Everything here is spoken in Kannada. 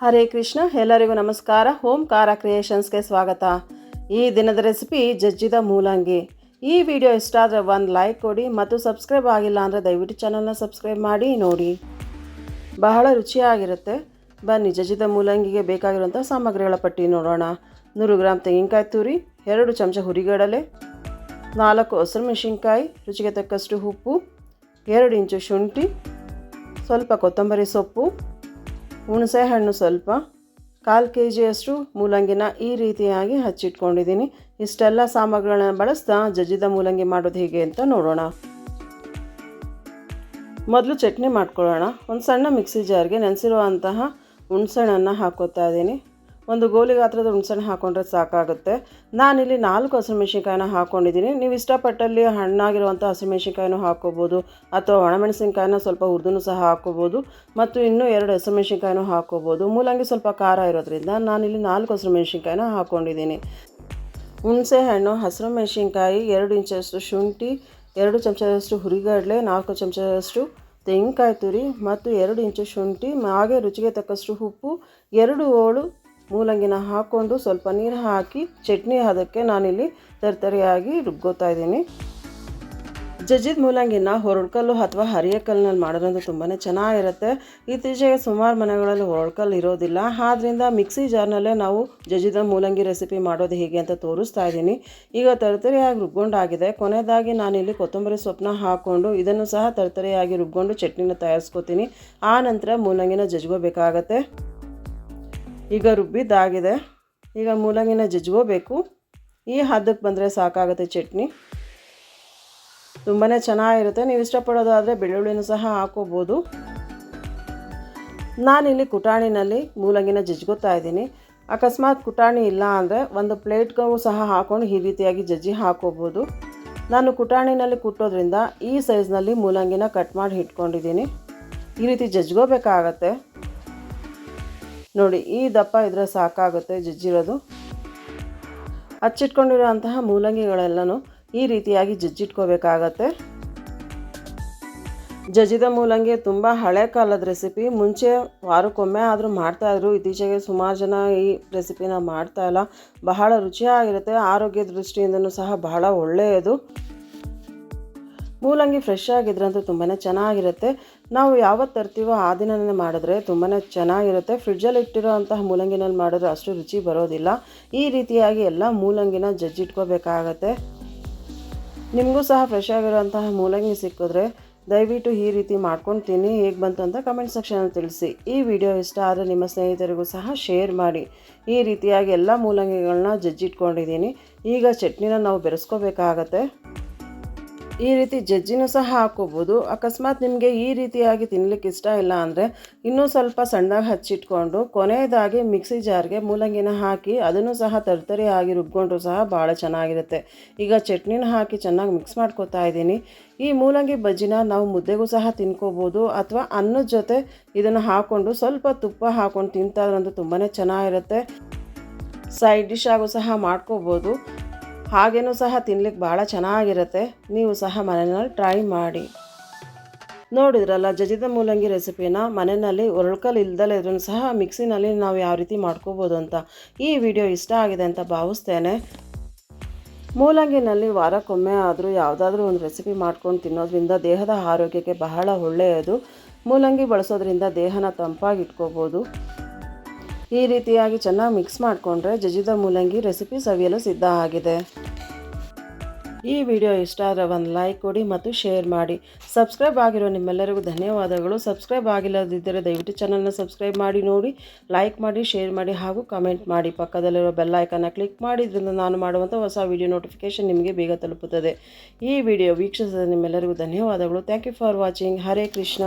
ಹರೇ ಕೃಷ್ಣ, ಎಲ್ಲರಿಗೂ ನಮಸ್ಕಾರ. ಹೋಮ್ ಕಾರ ಕ್ರಿಯೇಷನ್ಸ್ಗೆ ಸ್ವಾಗತ. ಈ ದಿನದ ರೆಸಿಪಿ ಜಜ್ಜಿದ ಮೂಲಂಗಿ. ಈ ವಿಡಿಯೋ ಇಷ್ಟ ಆದರೆ ಒಂದು ಲೈಕ್ ಕೊಡಿ ಮತ್ತು ಸಬ್ಸ್ಕ್ರೈಬ್ ಆಗಿಲ್ಲ ಅಂದರೆ ದಯವಿಟ್ಟು ಚಾನಲ್ನ ಸಬ್ಸ್ಕ್ರೈಬ್ ಮಾಡಿ, ನೋಡಿ. ಬಹಳ ರುಚಿಯಾಗಿರುತ್ತೆ. ಬನ್ನಿ, ಜಜ್ಜಿದ ಮೂಲಂಗಿಗೆ ಬೇಕಾಗಿರುವಂಥ ಸಾಮಗ್ರಿಗಳ ಪಟ್ಟಿ ನೋಡೋಣ. ನೂರು ಗ್ರಾಮ್ ತೆಂಗಿನಕಾಯಿ ತುರಿ, ಎರಡು ಚಮಚ ಹುರಿಗಡಲೆ, ನಾಲ್ಕು ಹಸಿರು ಮೆಣಸಿನ್ಕಾಯಿ, ರುಚಿಗೆ ತಕ್ಕಷ್ಟು ಉಪ್ಪು, ಎರಡು ಇಂಚು ಶುಂಠಿ, ಸ್ವಲ್ಪ ಕೊತ್ತಂಬರಿ ಸೊಪ್ಪು ಹುಣಸೆ ಹಣ್ಣು ಸ್ವಲ್ಪ, ಕಾಲು ಕೆ ಜಿಯಷ್ಟು ಮೂಲಂಗಿನ ಈ ರೀತಿಯಾಗಿ ಹಚ್ಚಿಟ್ಕೊಂಡಿದ್ದೀನಿ. ಇಷ್ಟೆಲ್ಲ ಸಾಮಗ್ರಿಗಳನ್ನ ಬಳಸ್ತಾ ಜಜ್ಜಿದ ಮೂಲಂಗಿ ಮಾಡೋದು ಹೇಗೆ ಅಂತ ನೋಡೋಣ. ಮೊದಲು ಚಟ್ನಿ ಮಾಡ್ಕೊಳ್ಳೋಣ. ಒಂದು ಸಣ್ಣ ಮಿಕ್ಸಿ ಜಾರ್ಗೆ ನೆನೆಸಿರುವಂತಹ ಹುಣಸೆಹಣ್ಣನ್ನು ಹಾಕೋತಾ ಇದ್ದೀನಿ. ಒಂದು ಗೋಲಿ ಗಾತ್ರದ ಹುಣ್ಸೆಹಣ್ಣು ಹಾಕ್ಕೊಂಡ್ರೆ ಸಾಕಾಗುತ್ತೆ. ನಾನಿಲ್ಲಿ ನಾಲ್ಕು ಹಸಿಮೆಣ್ಸಿನ್ಕಾಯಿನ ಹಾಕ್ಕೊಂಡಿದ್ದೀನಿ ನೀವು ಇಷ್ಟಪಟ್ಟಲ್ಲಿ ಹಣ್ಣಾಗಿರುವಂಥ ಹಸಿಮೆಣ್ಸಿನ್ಕಾಯಿನೂ ಹಾಕ್ಕೋಬೋದು ಅಥವಾ ಒಣಮೆಣಸಿನಕಾಯಿನ ಸ್ವಲ್ಪ ಹುರಿದೂ ಸಹ ಹಾಕ್ಕೋಬೋದು ಮತ್ತು ಇನ್ನೂ ಎರಡು ಹಸಿಮೆಣ್ಸಿನ್ಕಾಯಿನೂ ಹಾಕ್ಕೋಬೋದು ಮೂಲಂಗಿ ಸ್ವಲ್ಪ ಖಾರ ಇರೋದ್ರಿಂದ ನಾನಿಲ್ಲಿ ನಾಲ್ಕು ಹಸಿಮೆಣ್ಸಿನ್ಕಾಯಿನ ಹಾಕ್ಕೊಂಡಿದ್ದೀನಿ ಹುಣಸೆ ಹಣ್ಣು ಹಸಿರು ಮೆಣಸಿನ್ಕಾಯಿ ಎರಡು ಇಂಚಷ್ಟು ಶುಂಠಿ, ಎರಡು ಚಮಚದಷ್ಟು ಹುರಿಗಡಲೆ, ನಾಲ್ಕು ಚಮಚದಷ್ಟು ತೆಂಗಿನಕಾಯಿ ತುರಿ, ಮತ್ತು ಎರಡು ಇಂಚು ಶುಂಠಿ, ಹಾಗೆ ರುಚಿಗೆ ತಕ್ಕಷ್ಟು ಉಪ್ಪು, ಎರಡು ಓಳು ಮೂಲಂಗಿನ ಹಾಕ್ಕೊಂಡು ಸ್ವಲ್ಪ ನೀರು ಹಾಕಿ ಚಟ್ನಿ ಅದಕ್ಕೆ ನಾನಿಲ್ಲಿ ತರ್ತರಿಯಾಗಿ ರುಬ್ಕೋತಾ ಇದ್ದೀನಿ. ಜಜ್ಜಿದ ಮೂಲಂಗಿನ ಹೊರಡ್ಕಲ್ಲು ಅಥವಾ ಹರಿಯಕಲ್ಲಿನಲ್ಲಿ ಮಾಡೋದಂತೂ ತುಂಬಾ ಚೆನ್ನಾಗಿರುತ್ತೆ. ಇತ್ತೀಚೆಗೆ ಸುಮಾರು ಮನೆಗಳಲ್ಲಿ ಹೊರಡ್ಕಲ್ಲು ಇರೋದಿಲ್ಲ. ಆದ್ದರಿಂದ ಮಿಕ್ಸಿ ಜಾರ್ನಲ್ಲೇ ನಾವು ಜಜ್ಜಿದ ಮೂಲಂಗಿ ರೆಸಿಪಿ ಮಾಡೋದು ಹೇಗೆ ಅಂತ ತೋರಿಸ್ತಾ ಇದ್ದೀನಿ. ಈಗ ತರತರಿಯಾಗಿ ರುಬ್ಕೊಂಡಾಗಿದೆ. ಕೊನೆಯದಾಗಿ ನಾನಿಲ್ಲಿ ಕೊತ್ತಂಬರಿ ಸೊಪ್ಪನ್ನ ಹಾಕ್ಕೊಂಡು ಇದನ್ನು ಸಹ ತರತರಿಯಾಗಿ ರುಬ್ಕೊಂಡು ಚಟ್ನಿನ ತಯಾರಿಸ್ಕೊತೀನಿ. ಆ ನಂತರ ಮೂಲಂಗಿನ ಜಜ್ಕೋಬೇಕಾಗತ್ತೆ ಈಗ ರುಬ್ಬಿದ್ದಾಗಿದೆ. ಈಗ ಮೂಲಂಗಿನ ಜಜ್ಕೋಬೇಕು ಈ ಹದಕ್ಕೆ ಬಂದರೆ ಸಾಕಾಗುತ್ತೆ ಚಟ್ನಿ. ತುಂಬಾ ಚೆನ್ನಾಗಿರುತ್ತೆ. ನೀವು ಇಷ್ಟಪಡೋದಾದರೆ ಬೆಳ್ಳುಳ್ಳಿನೂ ಸಹ ಹಾಕೋಬೋದು. ನಾನಿಲ್ಲಿ ಕುಟಾಣಿನಲ್ಲಿ ಮೂಲಂಗಿನ ಜಜ್ಗೋತಾ ಇದ್ದೀನಿ. ಅಕಸ್ಮಾತ್ ಕುಟಾಣಿ ಇಲ್ಲ ಅಂದರೆ ಒಂದು ಪ್ಲೇಟ್ಗೂ ಸಹ ಹಾಕ್ಕೊಂಡು ಈ ರೀತಿಯಾಗಿ ಜಜ್ಜಿ ಹಾಕೋಬೋದು. ನಾನು ಕುಟಾಣಿನಲ್ಲಿ ಕುಟ್ಟೋದ್ರಿಂದ ಈ ಸೈಜ್ನಲ್ಲಿ ಮೂಲಂಗಿನ ಕಟ್ ಮಾಡಿ ಇಟ್ಕೊಂಡಿದ್ದೀನಿ. ಈ ರೀತಿ ಜಜ್ಗೋಬೇಕಾಗತ್ತೆ ನೋಡಿ, ಈ ದಪ್ಪ ಇದ್ರೆ ಸಾಕಾಗುತ್ತೆ ಜಜ್ಜಿರೋದು. ಹಚ್ಚಿಟ್ಕೊಂಡಿರೋಂತಹ ಮೂಲಂಗಿಗಳೆಲ್ಲನೂ ಈ ರೀತಿಯಾಗಿ ಜಜ್ಜಿಟ್ಕೋಬೇಕಾಗತ್ತೆ. ಜಜ್ಜಿದ ಮೂಲಂಗಿ ತುಂಬ ಹಳೆ ಕಾಲದ ರೆಸಿಪಿ. ಮುಂಚೆ ವಾರಕ್ಕೊಮ್ಮೆ ಆದರೂ ಮಾಡ್ತಾಯಿದ್ರು ಇತ್ತೀಚೆಗೆ ಸುಮಾರು ಜನ ಈ ರೆಸಿಪಿನ ಮಾಡ್ತಾಯಿಲ್ಲ ಬಹಳ ರುಚಿಯಾಗಿರುತ್ತೆ. ಆರೋಗ್ಯ ದೃಷ್ಟಿಯಿಂದನೂ ಸಹ ಬಹಳ ಒಳ್ಳೆಯದು. ಮೂಲಂಗಿ ಫ್ರೆಶ್ ಆಗಿದ್ರಂತೂ ತುಂಬಾ ಚೆನ್ನಾಗಿರುತ್ತೆ. ನಾವು ಯಾವತ್ತು ತರ್ತೀವೋ ಆ ದಿನನೇ ಮಾಡಿದ್ರೆ ತುಂಬಾ ಚೆನ್ನಾಗಿರುತ್ತೆ. ಫ್ರಿಡ್ಜಲ್ಲಿ ಇಟ್ಟಿರೋಂತಹ ಮೂಲಂಗಿನಲ್ಲಿ ಮಾಡಿದ್ರೆ ಅಷ್ಟು ರುಚಿ ಬರೋದಿಲ್ಲ. ಈ ರೀತಿಯಾಗಿ ಎಲ್ಲ ಮೂಲಂಗಿನ ಜಜ್ಜಿಟ್ಕೋಬೇಕಾಗತ್ತೆ ನಿಮಗೂ ಸಹ ಫ್ರೆಶ್ ಆಗಿರೋಂತಹ ಮೂಲಂಗಿ ಸಿಕ್ಕಿದ್ರೆ ದಯವಿಟ್ಟು ಈ ರೀತಿ ಮಾಡ್ಕೊಂಡು ತಿನ್ನಿ. ಹೇಗೆ ಬಂತು ಅಂತ ಕಮೆಂಟ್ ಸೆಕ್ಷನಲ್ಲಿ ತಿಳಿಸಿ. ಈ ವಿಡಿಯೋ ಇಷ್ಟ ಆದರೆ ನಿಮ್ಮ ಸ್ನೇಹಿತರಿಗೂ ಸಹ ಶೇರ್ ಮಾಡಿ. ಈ ರೀತಿಯಾಗಿ ಎಲ್ಲ ಮೂಲಂಗಿಗಳನ್ನ ಜಜ್ಜಿಟ್ಕೊಂಡಿದ್ದೀನಿ ಈಗ ಚಟ್ನಿನ ನಾವು ಬೆರೆಸ್ಕೋಬೇಕಾಗತ್ತೆ. ಈ ರೀತಿ ಜಜ್ಜಿನೂ ಸಹ ಹಾಕೋಬೋದು. ಅಕಸ್ಮಾತ್ ನಿಮಗೆ ಈ ರೀತಿಯಾಗಿ ತಿನ್ನಲಿಕ್ಕೆ ಇಷ್ಟ ಇಲ್ಲ ಅಂದರೆ ಇನ್ನೂ ಸ್ವಲ್ಪ ಸಣ್ಣದಾಗಿ ಹಚ್ಚಿಟ್ಕೊಂಡು ಕೊನೆಯದಾಗಿ ಮಿಕ್ಸಿ ಜಾರ್ಗೆ ಮೂಲಂಗಿನ ಹಾಕಿ ಅದನ್ನು ಸಹ ತರ್ತರಿಯಾಗಿ ರುಬ್ಕೊಂಡ್ರು ಸಹ ಭಾಳ ಚೆನ್ನಾಗಿರುತ್ತೆ. ಈಗ ಚಟ್ನಿನ ಹಾಕಿ ಚೆನ್ನಾಗಿ ಮಿಕ್ಸ್ ಮಾಡ್ಕೊತಾ ಇದ್ದೀನಿ. ಈ ಮೂಲಂಗಿ ಬಜ್ಜಿನ ನಾವು ಮುದ್ದೆಗೂ ಸಹ ತಿನ್ಕೋಬೋದು. ಅಥವಾ ಅನ್ನದ ಜೊತೆ ಇದನ್ನು ಹಾಕ್ಕೊಂಡು ಸ್ವಲ್ಪ ತುಪ್ಪ ಹಾಕ್ಕೊಂಡು ತಿಂತಾದ್ರಂತೂ ತುಂಬಾ ಚೆನ್ನಾಗಿರುತ್ತೆ. ಸೈಡ್ ಡಿಶ್ ಆಗು ಸಹ ಮಾಡ್ಕೋಬೋದು. ಹಾಗೇನೂ ಸಹ ತಿನ್ಲಿಕ್ಕೆ ಭಾಳ ಚೆನ್ನಾಗಿರುತ್ತೆ. ನೀವು ಸಹ ಮನೆಯಲ್ಲಿ ಟ್ರೈ ಮಾಡಿ. ನೋಡಿದ್ರಲ್ಲ ಜಜಿದ ಮೂಲಂಗಿ ರೆಸಿಪಿನ ಮನೆಯಲ್ಲಿ ಒರಳ್ಕಲ್ ಇಲ್ದಲೇ ಇದ್ರೂ ಸಹ ಮಿಕ್ಸಿನಲ್ಲಿ ನಾವು ಯಾವ ರೀತಿ ಮಾಡ್ಕೋಬೋದು ಅಂತ ಈ ವಿಡಿಯೋ ಇಷ್ಟ ಆಗಿದೆ ಅಂತ ಭಾವಿಸ್ತೇನೆ. ಮೂಲಂಗಿನಲ್ಲಿ ವಾರಕ್ಕೊಮ್ಮೆ ಆದರೂ ಯಾವುದಾದ್ರೂ ಒಂದು ರೆಸಿಪಿ ಮಾಡ್ಕೊಂಡು ತಿನ್ನೋದ್ರಿಂದ ದೇಹದ ಆರೋಗ್ಯಕ್ಕೆ ಬಹಳ ಒಳ್ಳೆಯದು. ಮೂಲಂಗಿ ಬಳಸೋದ್ರಿಂದ ದೇಹನ ತಂಪಾಗಿ ಇಟ್ಕೋಬೋದು ಈ ರೀತಿಯಾಗಿ ಚೆನ್ನಾಗಿ ಮಿಕ್ಸ್ ಮಾಡಿಕೊಂಡ್ರೆ ಜಜಿದ ಮೂಲಂಗಿ ರೆಸಿಪಿ ಸವಿಯಲು ಸಿದ್ಧ ಆಗಿದೆ. ಈ ವಿಡಿಯೋ ಇಷ್ಟ ಆದರೆ ಒಂದು ಲೈಕ್ ಕೊಡಿ ಮತ್ತು ಶೇರ್ ಮಾಡಿ. ಸಬ್ಸ್ಕ್ರೈಬ್ ಆಗಿರೋ ನಿಮ್ಮೆಲ್ಲರಿಗೂ ಧನ್ಯವಾದಗಳು. ಸಬ್ಸ್ಕ್ರೈಬ್ ಆಗಿಲ್ಲದಿದ್ದರೆ ದಯವಿಟ್ಟು ಚಾನಲ್ನ ಸಬ್ಸ್ಕ್ರೈಬ್ ಮಾಡಿ, ನೋಡಿ ಲೈಕ್ ಮಾಡಿ ಶೇರ್ ಮಾಡಿ ಹಾಗೂ ಕಮೆಂಟ್ ಮಾಡಿ. ಪಕ್ಕದಲ್ಲಿರೋ ಬೆಲ್ ಐಕನ್ನ ಕ್ಲಿಕ್ ಮಾಡಿದ್ರಿಂದ ನಾನು ಮಾಡುವಂಥ ಹೊಸ ವಿಡಿಯೋ ನೋಟಿಫಿಕೇಷನ್ ನಿಮಗೆ ಬೇಗ ತಲುಪುತ್ತದೆ. ಈ ವಿಡಿಯೋ ವೀಕ್ಷಿಸಿದ ನಿಮ್ಮೆಲ್ಲರಿಗೂ ಧನ್ಯವಾದಗಳು. Thank you for watching Hare Krishna